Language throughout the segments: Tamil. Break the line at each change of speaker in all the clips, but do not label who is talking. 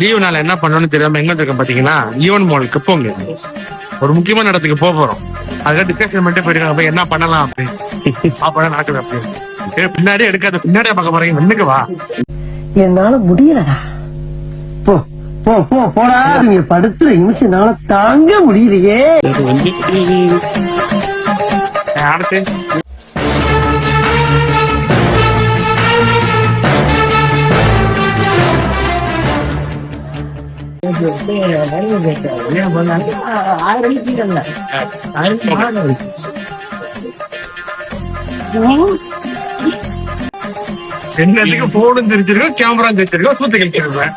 லீவுனால என்ன பண்ணணும்னு தெரியாம எங்க இருக்கோம் பாத்தீங்கன்னா ஈவன் மாலுக்கு போங்க. ஒரு முக்கியமான இடத்துக்கு போக போறோம். அதுக்காக டிஸ்கஷன் பண்ணிட்டு போயிருக்காங்க. போய் என்ன பண்ணலாம் அப்படின்னு பாப்பா நாட்டு அப்படின்னு பின்னாடியே எடுக்காத. பின்னாடியே பார்க்க போறீங்க. முன்னுக்கு வா.
என்னால முடியலடா. போ போ போ போடா நீங்க படுத்துற நிமிஷம் என்னால தாங்க முடியலையே.
ஏய், அடுத்து என்னத்துக்கு போனும் தெரிஞ்சிருக்கோம் கேமரா தெரிஞ்சிருக்கோம் சூத்து கழிச்சிருப்பேன்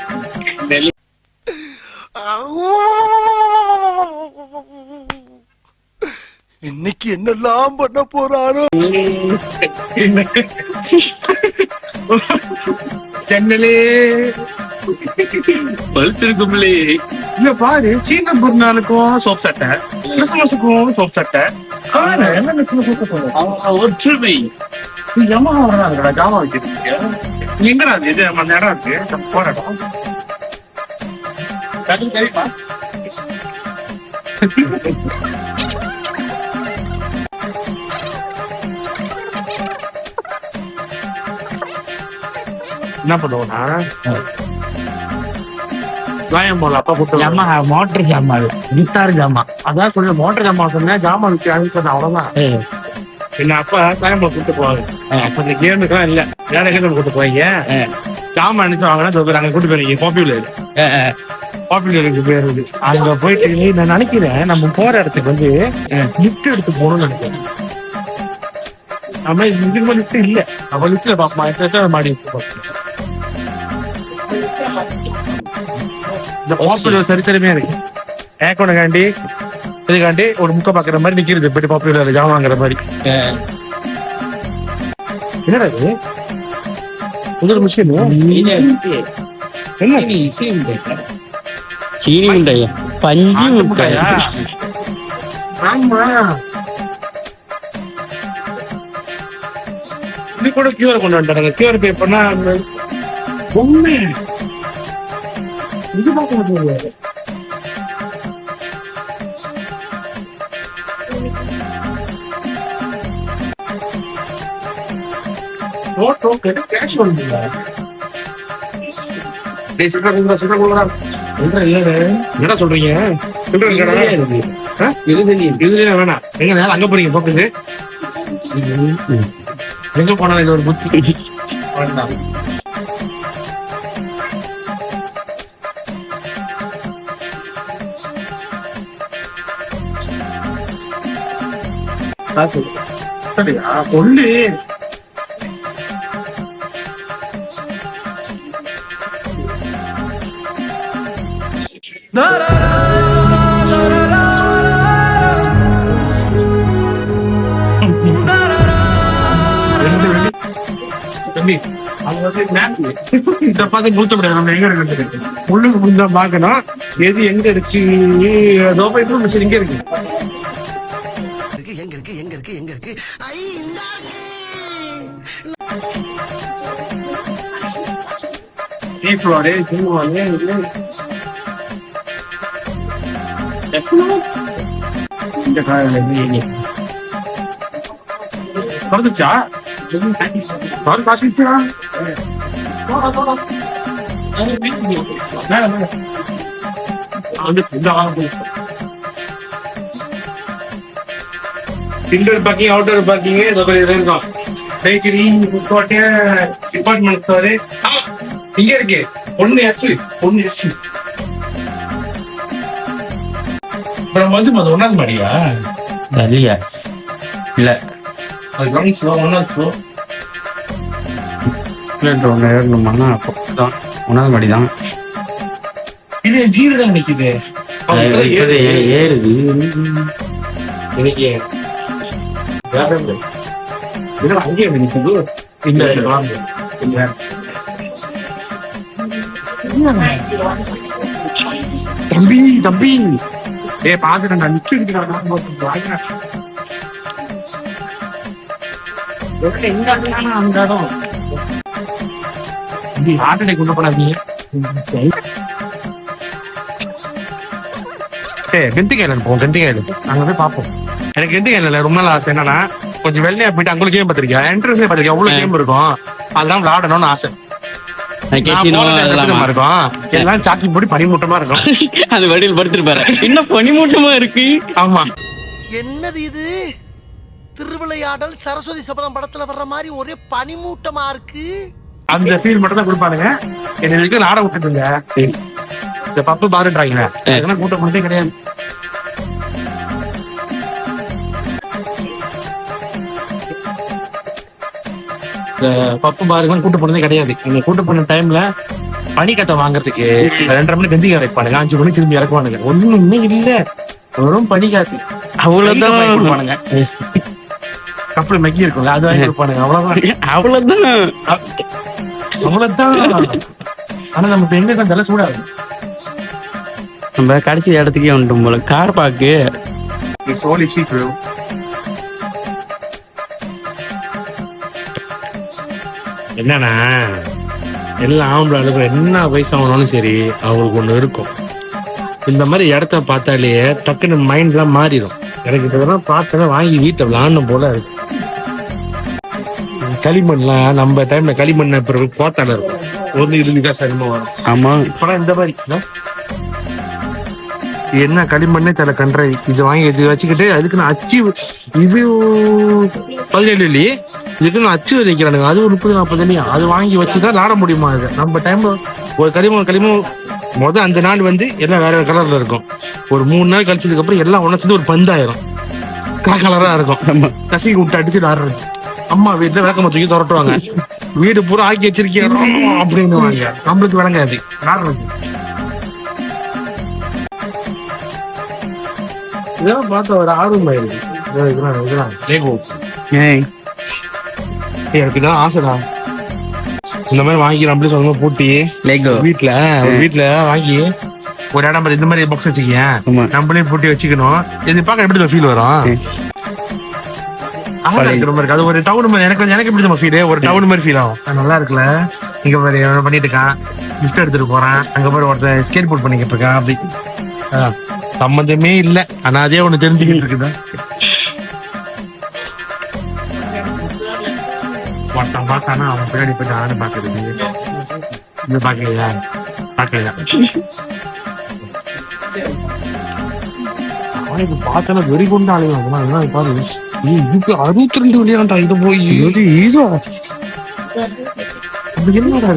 இன்னைக்கு என்னெல்லாம் பண்ண போறாரோ
ஜன்னலே பழுத்திருக்கும்லே இல்ல பாரு சீன பிறநாளுக்கும் சோப் சட்டை கிறிஸ்துமஸுக்கும் சோப் சட்டை? ஒற்றுமை. ஜமா இருக்கடா ஜாமா வச்சிருக்கீங்க எங்கடா இது நம்ம நேரம் இருக்கு. தெரியுமா? என்ன பண்ணுவோம்னா? வாயம் போல அப்பா கூட்டு
ஜாமா மோட்டர் ஜாமா கித்தார் ஜாமா.
அதான் கொஞ்சம் மோட்டர் ஜாமா சொன்னேன் ஜாமா விற்கிறான்னு சொன்னேன் அவ்வளவுதான். என்ன அப்பா சாயம்பா கூட்டு போவாங்க அப்ப இந்த கேமுக்கெல்லாம் இல்ல. வேற கேம் கூட்டு போவீங்க? ஜாமா நினைச்சு வாங்கினா அங்க கூட்டு போயிருக்கீங்க பாப்புலர் பாப்புலருக்கு இது அங்க போயிட்டு நான் நினைக்கிறேன் நம்ம போற இடத்துக்கு வந்து லிஃப்ட் எடுத்து போகணும்னு நினைக்கிறேன். நம்ம இதுக்கு லிஃப்ட் இல்ல. நம்ம லிஃப்ட்ல பாப்போம்? மாடி இருக்கு இந்த பாப்புலர் சரித்திரமே இருக்கு. ஏக்கோனகாண்டி இதுக்காண்டி ஒரு முக்க பாக்குற மாதிரி நிக்கிறது பெட்டி பாப்புலர் ஜாமாங்கிற மாதிரி. என்னடா இது? புது மிஷின் என்ன?
சீனி முட்டையா? பஞ்சு முட்டையா?
ஆமா. இது கூட கியூஆர் கொண்டு வந்துட்டாங்க. கியூஆர் பே பண்ணா பொம்மை. இது பார்க்க முடியாது கேஷ் வந்து டேய் சில்லறை கொடுங்க, சில்லறை கொடுங்கடா. சில்லறை இல்லைடே. என்னடா சொல்றீங்க சில்லறை இல்லைடா. ஆ? வேணாம் எங்க நேரம் அங்க போறீங்க போக்குது எங்க போனாலும் இது ஒரு புத்தி சரியா சொல்லு தம்பி அது வந்து இந்த இத பார்த்து முடிச்ச முடியாது நம்ம எங்க இருக்கு? உள்ளுக்கு முடிஞ்சா பார்க்கணும் எது எங்க இருக்கு? ஏதோ போய் மிஷின் இங்க இருக்கு.
இருக்கு எங்க இருக்கு எங்க இருக்கு? இருக்கு ஐ இந்த
டீ இந்த காட்டுச்சா இன்டர் பார்க்கிங் அவுட்டர் பார்க்கிங் இதோ பெரிய இது இருக்கும். பேக்கரி கோட்டை டிபார்ட்மெண்ட் ஸ்டோரு இங்க இருக்கு. ஒண்ணு எஸ் ஒண்ணு எஸ் அப்புறம் வந்து அது ஒன்னாவது மாடியா?
இல்லையா இல்ல.
அது கிரவுண்ட் ஃப்ளோ ஒன்னாவது ஃப்ளோ
இல்ல ஒண்ணு ஏறணுமானா அப்போ தான். ஒன்றாவது மாடி தான்.
இது ஜீரோ தான்
ஏறுது.
இன்னைக்கு வேற இதெல்லாம் அங்கேயே நிக்குது இந்த தம்பி தம்பி ஏ பாக்குறேன் நான் நிக்க அந்த இடம் ஹார்ட் அட்டாக் கொண்டு போடாதீங்க ஏய் கெந்தி கையில போவோம் அங்க போய் பார்ப்போம். எனக்கு கெந்தி கையில ரொம்ப நாள் ஆசை. என்னன்னா கொஞ்சம் வெள்ளையா போயிட்டு அங்கே கேம் பார்த்திருக்கேன் என்ட்ரன்ஸே பார்த்திருக்கேன் அவ்வளவு கேம் இருக்கும். அதெல்லாம் விளையாடணும்னு ஆசை. எல்லாம் சாக்கி போட்டு பனிமூட்டமா இருக்கும்.
அது வடிவில் படுத்திருப்பாரு. இன்னும் பனிமூட்டமா இருக்கு?
ஆமா.
என்னது இது? திருவிளையாடல் சரஸ்வதி சபதம் படத்துல வர்ற மாதிரி ஒரே பனிமூட்டமா இருக்கு.
அந்த ஃபீல் மட்டும் தான் கொடுப்பானுங்க. என்ன வரைக்கும் நாட விட்டுட்டுங்க இந்த பப்பு பாருன்றாங்க அதெல்லாம் கூட்டம் கொண்டே கிடையாது. இந்த பப்பு பாருலாம் கூட்டு போனதே கிடையாது. நீங்க கூட்டு போன டைம்ல பனிக்கத்தை வாங்குறதுக்கு ரெண்டரை மணிக்கு கந்தி இறப்பானுங்க. அஞ்சு மணிக்கு திரும்பி இறக்குவானுங்க. ஒண்ணுமே இல்ல. வெறும் பனிக்காத்து
அவ்வளவுதான்.
கப்பல் மெக்கி இருக்கும்ல அது வாங்கி கொடுப்பானுங்க. அவ்வளவுதான்.
அவ்வளவுதான்.
அவ்வளவுதான். ஆனா நம்ம இப்ப எங்க தலை சூடாது
நம்ம கடைசி இடத்துக்கே வந்துட்டோம் போல. கார் பாக்கு
It's only என்னன்னா எல்லா ஆம்பளை ஆளுக்கும் என்ன வயசாகணும்னு சரி அவங்களுக்கு ஒண்ணு இருக்கும். இந்த மாதிரி இடத்த பார்த்தாலே டக்குன்னு மைண்ட்லாம் மாறிடும். எனக்கு இதெல்லாம் பார்த்தா வாங்கி வீட்டை விளாடணும் போல இருக்கு. களிமண்லாம் நம்ம டைம்ல களிமண் பிறகு போத்தால இருக்கும். ஒன்னு இருந்துக்கா சரிமா வரும்.
ஆமா.
இப்பலாம் இந்த மாதிரி என்ன? களிமண்ணே தலை கன்றை இது வாங்கி இது வச்சுக்கிட்டு அதுக்கு நான் அச்சு இது பதினேழு இல்லையே? இதுக்கு நான் அச்சு வைக்கிறானுங்க அது ஒரு முப்பது நாற்பது இல்லையா அது வாங்கி வச்சுதான் விளாட முடியுமா அது நம்ம டைம்ல ஒரு களிமண் களிமண் முத அந்த நாள் வந்து எல்லாம் வேற வேற கலர்ல இருக்கும். ஒரு மூணு நாள் கழிச்சதுக்கு அப்புறம் எல்லாம் சேர்ந்து ஒரு பந்தாயிரும் கலர் கலரா இருக்கும். கசிக்கு விட்டு அடிச்சு விளாடுறது. அம்மா வீட்டுல விளக்கமா தூக்கி துரட்டுவாங்க. வீடு பூரா ஆக்கி வச்சிருக்கீங்க அப்படின்னு வாங்க நம்மளுக்கு விளங்காது. விளாடுறது. இதெல்லாம் பார்த்த ஒரு ஆர்வம் ஆயிருக்கு இதெல்லாம் இதெல்லாம். எனக்கு இதான் ஆசைடா. இந்த மாதிரி வாங்கி நம்மளே சொந்தமா பூட்டி. வீட்டுல வீட்டுல வாங்கி ஒரு இடம் மாதிரி இந்த மாதிரி பாக்ஸ் வச்சுக்கேன். நம்மளே பூட்டி வச்சுக்கணும். இது பார்க்க எப்படி ஃபீல் வரும். அழகா இருக்கிற மாதிரி இருக்கு. அது ஒரு டவுன் மாதிரி எனக்கு எனக்கு எப்படி நம்ம ஃபீல் ஒரு டவுன் மாதிரி ஃபீல் ஆகும். நல்லா இருக்குல்ல? இங்க இவன் பண்ணிட்டு இருக்கான். லிஃப்ட் எடுத்துட்டு போறான். அங்க பாரு ஒருத்தன் ஸ்கேட் போர்ட் பண்ணிக்கிட்டு இருக்கான். அப்படி. சம்மந்தமே இல்ல. ஆனா அதே ஒண்ணு தெரிஞ்சுக்கிட்டு இருக்குதா? ஒருத்தன் பார்த்தானா அவன் பின்னாடி போயிட்டு ஆடு பாக்குறது இது பாக்கலையா பாக்கலையா அவனுக்கு பார்த்தால வெறி கொண்டு ஆளுங்க அதெல்லாம் பாரு இதுக்கு அறுபத்தி ரெண்டு விளையாண்டா இது போய் இது இதோ அது என்னடா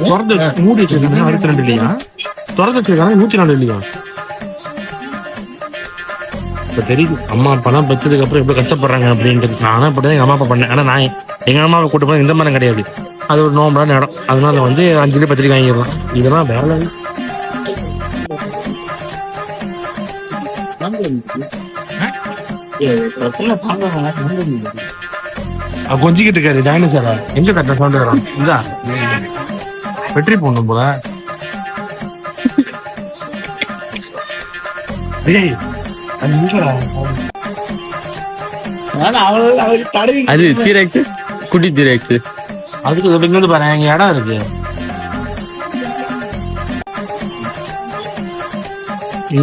திறந்து மூடி வச்சிருக்காங்க அறுபத்தி ரெண்டு இல்லையா திறந்து வச்சிருக்காங்க நூத்தி நாலு இல்லையா இப்போ தெரியுது அம்மா அப்பாலாம் பெற்றதுக்கு அப்புறம் எப்படி கஷ்டப்படுறாங்க அப்படின்ட்டு நானும் அப்படிதான் எங்கள் அம்மா அப்பா பண்ணேன். ஆனால் நான் எங்கள் அம்மாவை கூட்டு போனால் இந்த மாதிரி கிடையாது. அது ஒரு நோம்பலான இடம். அதனால வந்து அஞ்சு லட்சம் பத்திரிக்கை வாங்கிடலாம் இதெல்லாம் வேலை கொஞ்சிக்கிட்டு இருக்காரு. டைனோசரா எங்க கட்ட சவுண்ட் வரும்? இந்தா. வெற்றி போடணும் போல.
அது தீரக்ஸ் குட்டி தீரக்ஸ்
அதுக்கு பாரு இங்க இடம் இருக்கு.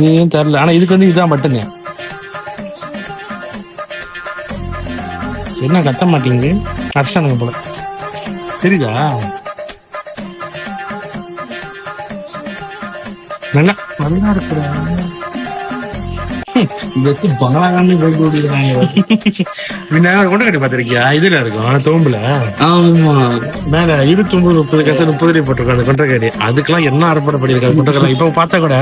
ஏன் தெரியல. ஆனா இதுக்கு வந்து இதுதான் பட்டுங்க என்ன கத்த மாட்டேங்குது? கஷ்டம் போல. தெரியுதா? நல்லா நல்லா இருக்கிற வச்சு பங்களாகான்னு போயிட்டு ஓடிடுறாங்க முன்ன கொண்டு கட்டி பார்த்திருக்கியா? இதுல இருக்கும் தோம்புல.
ஆமா.
மேல இருபத்தி ஒன்பது முப்பது கத்தை முப்பது போட்டிருக்காங்க கொண்டக்காடி. அதுக்கெல்லாம் என்ன அறுபடை பண்ணிருக்காது கொண்டக்காடி? இப்ப பார்த்தா கூட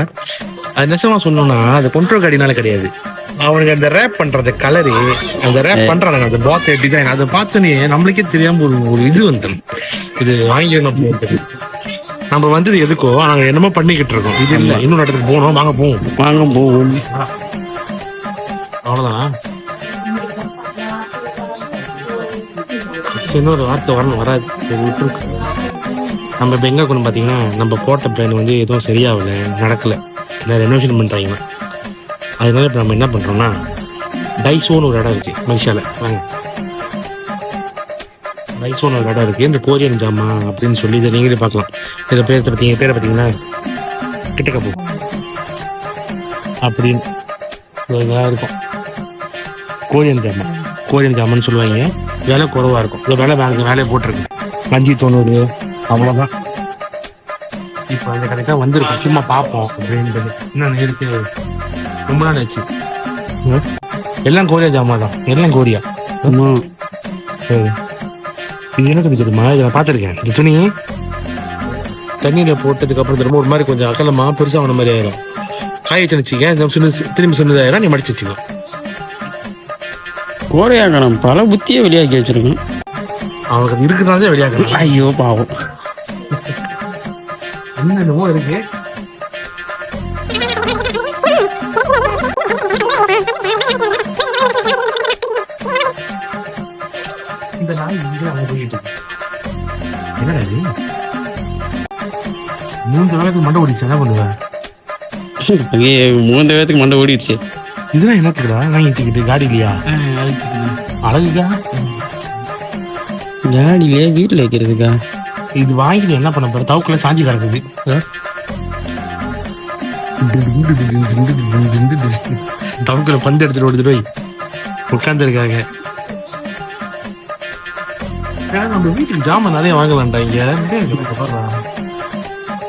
அது நெசமா சொல்லணும்னா அது கொண்டக்காடினால கிடையாது. அவனுக்கு அந்த ரேப் பண்றது கலரு அந்த ரேப் பண்றாங்க அந்த பாத் டிசைன் அதை பார்த்தோன்னே நம்மளுக்கே தெரியாம ஒரு ஒரு இது வந்துடும். இது அப்படின்ட்டு. நம்ம வந்தது எதுக்கோ நாங்க என்னமோ பண்ணிக்கிட்டு இருக்கோம். இது இல்ல இன்னொரு இடத்துக்கு போகணும் வாங்க போவோம்.
வாங்க போவோம்.
அவ்வளவுதான்? இன்னொரு வார்த்தை வரணும் வராது. சரி விட்டுருக்கு நம்ம இப்போ எங்கே கொண்டு பார்த்தீங்கன்னா நம்ம போட்ட பிளான் வந்து எதுவும் சரியாகல நடக்கலை. இல்லை ரெனோவேஷன் பண்ணுறாங்க அதனால இப்போ நம்ம என்ன பண்ணுறோம்னா டைசோன்னு ஒரு இடம் இருக்குது மலேசியாவில் வாங்க. ரைஸோன ஒரு இடம் இருக்குது இந்த கோரியன் ஜாமா அப்படின்னு சொல்லி இதை நீங்களே பார்க்கலாம். இதை பேர் பார்த்தீங்க பேரை பார்த்தீங்கன்னா கிட்டக்க போ அப்படின்னு இருக்கும். கோரியன் ஜாமா கோரியன் ஜாமான்னு சொல்லுவாங்க. விலை குறைவா இருக்கும். இந்த விலை வேலை வேலையை போட்டிருக்கு. அஞ்சு தொண்ணூறு. அவ்வளோதான் இப்போ அந்த கடைக்கு தான் வந்திருக்கோம். சும்மா பார்ப்போம் அப்படின்றது. இன்னும் இருக்கு. ரொம்ப நாள் ஆச்சு. எல்லாம் கோரியா ஜாமா தான். எல்லாம் கோரியா? சரி. இது என்ன துணி தெரியுமா? இதை நான் பார்த்துருக்கேன். இந்த துணி தண்ணியில போட்டதுக்கு அப்புறம் திரும்ப ஒரு மாதிரி கொஞ்சம் அகலமா பெருசா ஆன மாதிரி ஆயிரும். காய வச்சு வச்சுக்க திரும்பி சின்னதாயிரம். நீ மடிச்சு வச்சுக்கோ.
கோரையாக்காரன் பல புத்தியை வெளியாக்கி வச்சிருக்கேன்
அவனுக்கு அது இருக்கிறதாலே வெளியாகணும்.
ஐயோ பாவம்.
என்னென்னமோ இருக்கு. இந்த நாய் இங்கே அங்க போயிட்டு. என்னடா இது? மூன்று வேலைக்கு மண்டை ஓடிச்சு என்ன பண்ணுவேன்
மூணு பேத்துக்கு மண்டை ஓடிடுச்சு.
இதெல்லாம் என்னத்துக்குடா வாங்கி வச்சுக்கிட்டு காடி இல்லையா அழகுக்கா?
காடியிலே வீட்டுல வைக்கிறதுக்கா?
இது வாங்கிட்டு என்ன பண்ண போற? தவுக்குள்ள சாஞ்சி கிடக்குது. ஆ? தவுக்குள்ள பந்து எடுத்துட்டு ஓடுது போய் நம்ம வீட்டுக்கு ஜாமான் நிறைய வாங்க வேண்டாம் இங்க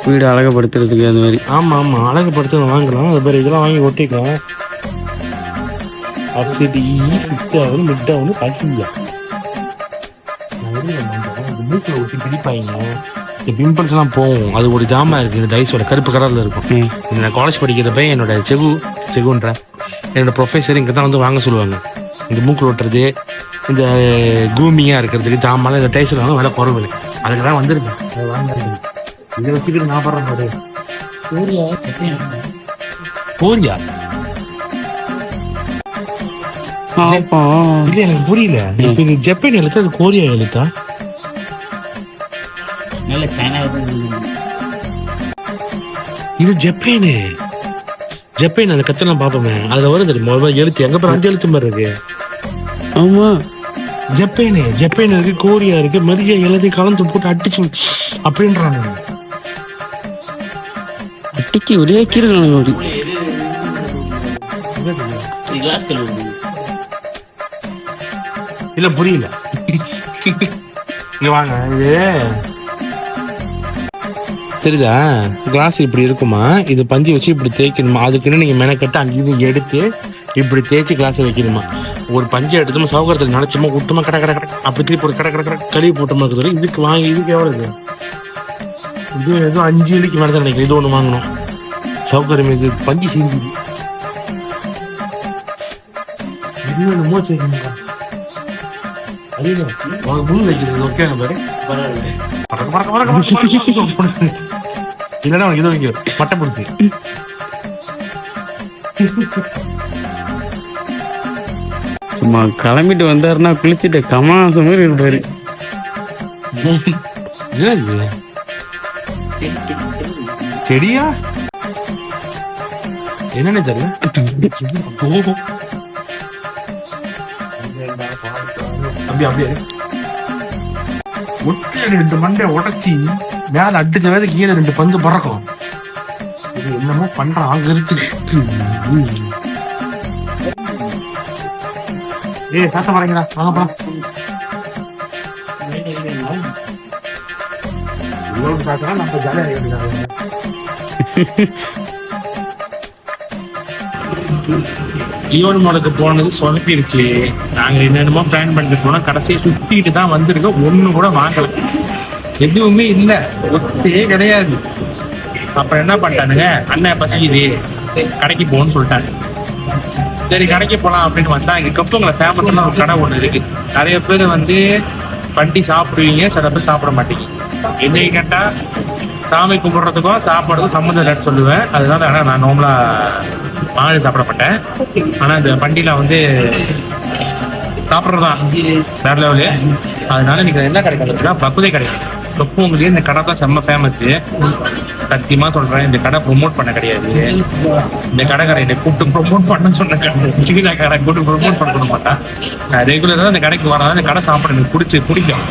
வீடு அழகுபடுத்துறதுக்கு அது மாதிரி.
ஆமா ஆமா. அழகுபடுத்த வாங்கலாம். அது மாதிரி இதெல்லாம் வாங்கி ஒட்டிக்கலாம். அப்செட் ஃபிஃப்த் ஆகும் மிட் ஆகும் பசியா மூக்கில் ஒட்டி பிடிப்பாங்க இந்த பிம்பிள்ஸ் எல்லாம் போகும். அது ஒரு ஜாமா இருக்கு. இந்த டைஸோட கருப்பு கலர்ல இருக்கும். நான் காலேஜ் படிக்கிறப்ப என்னோட செகு செகுன்ற என்னோட ப்ரொஃபஸர் இங்க தான் வந்து வாங்க சொல்லுவாங்க. இந்த மூக்கில் ஒட்டுறது இந்த கூமியா இருக்கிறதுக்கு ஜாமான் இந்த டைஸ் வாங்க விலை குறவு இல்லை. அதுக்கு தான் வந்திருக்கேன். அதை. இதை வச்சுக்கிட்டு நான் படுறேன் பாரு. போரியா இல்ல எனக்கு புரியல. இது ஜப்பான் எழுத்து அது கோரியா எழுத்தா?
நல்ல சைனா
இது ஜப்பானு. ஜப்பான் அந்த கத்தெல்லாம் பாப்போமே அதுல வரும் தெரியுமா? எழுத்து. எங்க பாரு அஞ்சு எழுத்து மாதிரி இருக்கு.
ஆமா.
ஜப்பானு ஜப்பான் இருக்கு கோரியா இருக்கு. மதிய எல்லாத்தையும் கலந்து போட்டு அடிச்சு அப்படின்றாங்க.
அட்டிக்கு ஒரே கீழே
கிளாஸ் கழுவுது
இல்ல புரியல. இங்க வாங்க. இது. தெரியுதா? கிளாஸ் இப்படி இருக்குமா? இது பஞ்சு வச்சு இப்படி தேய்க்கணுமா? அதுக்குன்னு நீங்க மெனக்கட்டு அங்கேயும் எடுத்து இப்படி தேய்ச்சி கிளாஸ் வைக்கணுமா? ஒரு பஞ்சை எடுத்து சௌகரத்தில் நினைச்சோமா விட்டுமா கடை கடை கடை அப்படி திருப்பி ஒரு கடை கடை கடை கழுவி போட்டோமா இருக்குது இதுக்கு வாங்கி இதுக்கு எவ்வளவு இது? இது ஏதோ அஞ்சு இலிக்கு மேலே தான் நினைக்கிறேன். இது ஒன்று வாங்கணும். சௌகரியம் இது. பஞ்சு செஞ்சு இது என்னமோ செய்யணுங்க ஐயோ, உனக்கு முள் வைக்கிறது ஓகே பாரு பறக்க, பறக்க, பறக்க, பறக்க, பறக்க. இல்லைன்னா உனக்கு இது வைக்க பட்டை பிடிச்சி
சும்மா கிளம்பிட்டு வந்தாருன்னா குளிச்சுட்டு கமலாசம் மாதிரி இருப்பாரு.
செடியா? என்னன்னு தெரியல. அப்படியே அப்படியே. ஒட்டி ரெண்டு மண்டை உடைச்சி மேல அடிச்ச வேலை கீழே ரெண்டு பந்து பறக்கும். இது என்னமோ பண்றான் அங்க இருக்கு ஏய் தாத்தா வரீங்களா வாங்க போலாம். இவ்வளவு நம்ம ஜாலியா இருக்காங்க ஈவன் மாலுக்கு போனது சொதப்பிடுச்சு. நாங்க என்னென்னமோ பிளான் பண்ணிட்டு போனோம். கடைசியை சுத்திட்டு தான் வந்திருக்கோம். ஒண்ணு கூட வாங்கல. எதுவுமே இல்ல. ஒத்தே கிடையாது. அப்ப என்ன பண்ணிட்டானுங்க? அண்ணன் பசிக்குது. கடைக்கு போகணும்னு சொல்லிட்டாங்க. சரி கடைக்கு போலாம் அப்படின்னு வந்தா இங்க கப்பங்களை ஃபேமஸான ஒரு கடை ஒண்ணு இருக்கு. நிறைய பேர் வந்து வண்டி சாப்பிடுவீங்க சில பேர் சாப்பிட மாட்டீங்க. என்னைக்கு கேட்டா சாமி கும்பிட்றதுக்கும் சாப்பாடுக்கும் சம்மந்தம் இல்லைன்னு சொல்லுவேன். அதனால ஆனால் நான் நார்மலா மாடு சாப்பிடப்பட்டேன் ஆனால் இந்த வண்டியில வந்து சாப்பிட்றதுதான். வேற லெவலு அதனால நீங்க என்ன கிடைக்கிறதுனா பக்குதை கிடைக்கும் தொப்பூங்களே இந்த கடை தான் செம்ம ஃபேமஸ் சத்தியமா சொல்றேன் இந்த கடை ப்ரொமோட் பண்ண கிடையாது. இந்த கடைக்காரன் என்னை கூப்பிட்டு ப்ரொமோட் பண்ண சொன்ன கடை. சிகிதாக்காரன் கூப்பிட்டு ப்ரொமோட் பண்ண விட மாட்டான். நான் ரெகுலரா இந்த கடைக்கு வரதான் இந்த கடை சாப்பிட எனக்கு பிடிச்சி பிடிக்கும்.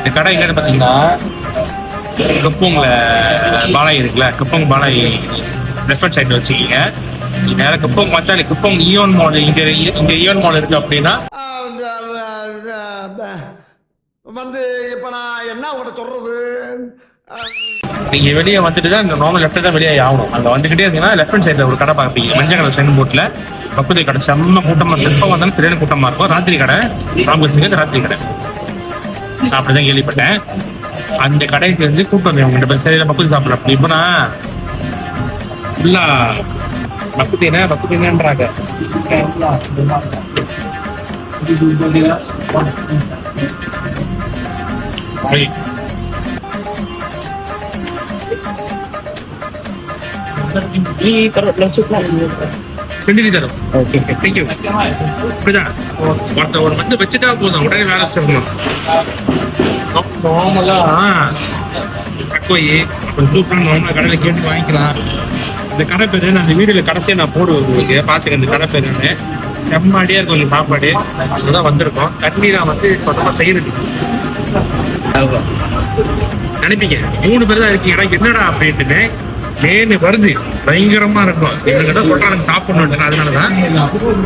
இந்த கடை எங்கன்னு பார்த்தீங்கன்னா கப்பூங்கள பாலாயி இருக்குல்ல கப்பூங் பாலாயி லெஃப்ட் சைடு வச்சுக்கீங்க நேர கப்பூங் வந்தாலே கப்பூங் ஈயோன் மால் இங்க இங்க ஈயோன் மால் இருக்கு அப்படின்னா?
வந்து இப்ப நான் என்ன உங்கள்ட்ட சொல்றது?
நீங்க வெளியே வந்துட்டு தான் இந்த நார்மல் லெஃப்ட் தான் வெளியே ஆகணும். அங்க வந்துகிட்டே இருந்தீங்கன்னா லெஃப்ட் சைடுல ஒரு கடை பார்ப்பீங்க. மஞ்சள் கலர் சைன் போர்ட்ல பக்கத்து கடை. செம்ம கூட்டமா எப்ப வந்தாலும் சரியான கூட்டமா இருக்கும். ராத்திரி கடை. ராமகிருஷ்ணன் ராத்திரி கடை. நான் அப்படிதான் கேள்விப்பட்டேன். அந்த கடைக்கு வந்து கூட்டம் வந்து அவங்க பேர் சரியில பக்குதி சாப்பிடல அப்படி இப்ப நான் ஃபுல்லா
sup lah.
செஞ்சு தரும் ஓகே தேங்க்யூ இப்படிதான் ஒருத்த ஒரு வந்து வச்சுட்டா போதும். உடனே வேலை செய்யணும் நார்மலா தக்கோயி கொஞ்சம் சூப்பராக நார்மலாக கடையில் கேட்டு வாங்கிக்கலாம். இந்த கடை பேரு நான் இந்த வீடியோல கடைசியா நான் போடுவேன் உங்களுக்கு பார்த்துக்க இந்த கடை பேர் நான் செம்மாடியா இருக்கும் இந்த சாப்பாடு அதுதான் வந்திருக்கோம் கட்லி நான் வந்து சொந்தமா செய்யறது நினைப்பீங்க? மூணு பேர் தான் இருக்கீங்க என்னடா அப்படின்ட்டு மேனு வருது. பயங்கரமா இருக்கும். எங்ககிட்ட சொல்றாங்க சாப்பிடணும் அதனாலதான்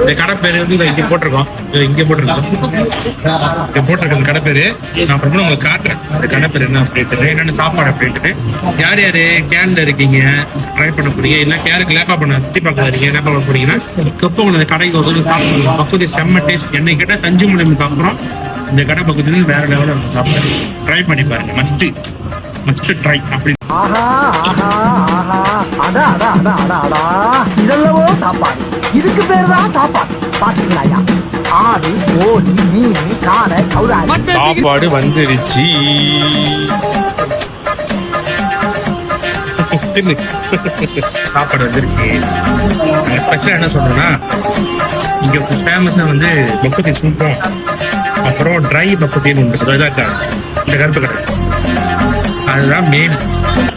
இந்த கடை பேரு வந்து இதை இங்க போட்டிருக்கோம். இங்க போட்டிருக்கோம். இங்க போட்டிருக்க இந்த கடை பேரு. நான் அப்புறமா உங்களுக்கு காட்டுறேன். இந்த கடை பேர் என்ன அப்படின்ட்டு. என்னென்ன சாப்பாடு அப்படின்ட்டு. யார் யாரு கேன்ல இருக்கீங்க? ட்ரை பண்ண போறீங்க? இல்ல கேருக்கு லேப்பா பண்ண சுத்தி பார்க்க வரீங்க? லேப்பா பண்ண போறீங்கன்னா தொப்ப இந்த கடைக்கு வந்து சாப்பிடுங்க பக்கத்து செம்ம டேஸ்ட் என்னை கேட்டா தஞ்சு மலைக்கு அப்புறம் இந்த கடை பக்கத்துல வேற லெவலில் சாப்பிடுறேன் ட்ரை பண்ணி பாருங்க. மஸ்ட் மஸ்ட் ட்ரை அப்படி
ஆஹா ஆஹா ஆஹா. அடா அடா அடா அடா அடா. இதெல்லவோ சாப்பாடு. இதுக்கு பேர் தான் சாப்பாடு. பாத்தீங்களா ஆடு கோழி மீன் காடை கௌராய்
சாப்பாடு வந்துருச்சு. தின்னு. சாப்பாடு வந்துருச்சு ஸ்பெஷல் என்ன சொல்றேன்னா இங்க ஃபேமஸா வந்து பக்குத்தி சூப்பம் அப்புறம் ட்ரை பக்குத்தின்னு ஒன்று? இந்த கருப்பு கடை. அதுதான் மெயின்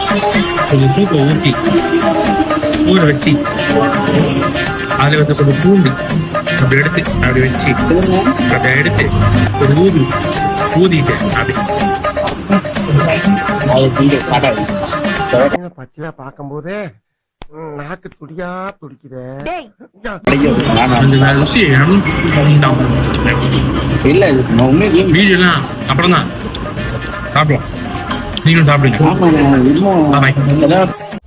கொஞ்சம் சூப்பை ஊற்றி ஊற வச்சு அதுல வந்து கொஞ்சம் பூண்டு அப்படி எடுத்து அப்படி வச்சு அப்படி எடுத்து ஒரு ஊதி ஊதிட்டு அப்படி.
ada.
பச்சிலா பார்க்கும்போது நாக்கு துடியா துடிக்குதே.
அந்த ருசி
ni
வீடியோலாம் அப்புறம் தான் சாப்பிடலாம். நீங்களும் சாப்பிடுங்க. பாய்